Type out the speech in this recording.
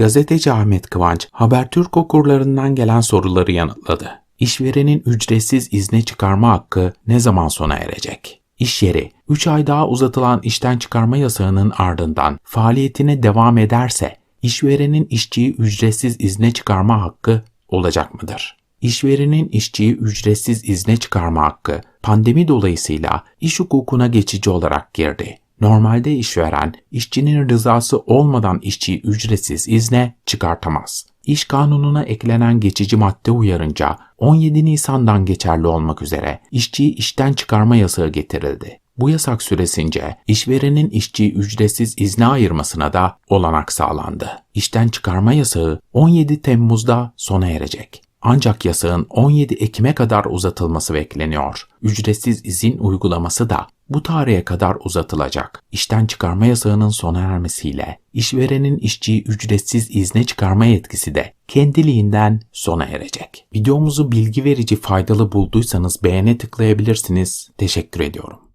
Gazeteci Ahmet Kıvanç, Habertürk okurlarından gelen soruları yanıtladı. İşverenin ücretsiz izne çıkarma hakkı ne zaman sona erecek? İş yeri 3 ay daha uzatılan işten çıkarma yasağının ardından faaliyetine devam ederse işverenin işçiyi ücretsiz izne çıkarma hakkı olacak mıdır? İşverenin işçiyi ücretsiz izne çıkarma hakkı pandemi dolayısıyla iş hukukuna geçici olarak girdi. Normalde işveren işçinin rızası olmadan işçiyi ücretsiz izne çıkartamaz. İş kanununa eklenen geçici madde uyarınca 17 Nisan'dan geçerli olmak üzere işçiyi işten çıkarma yasağı getirildi. Bu yasak süresince işverenin işçiyi ücretsiz izne ayırmasına da olanak sağlandı. İşten çıkarma yasağı 17 Temmuz'da sona erecek. Ancak yasağın 17 Ekim'e kadar uzatılması bekleniyor. Ücretsiz izin uygulaması da bu tarihe kadar uzatılacak. İşten çıkarma yasağının sona ermesiyle işverenin işçiyi ücretsiz izne çıkarma yetkisi de kendiliğinden sona erecek. Videomuzu bilgi verici faydalı bulduysanız beğene tıklayabilirsiniz. Teşekkür ediyorum.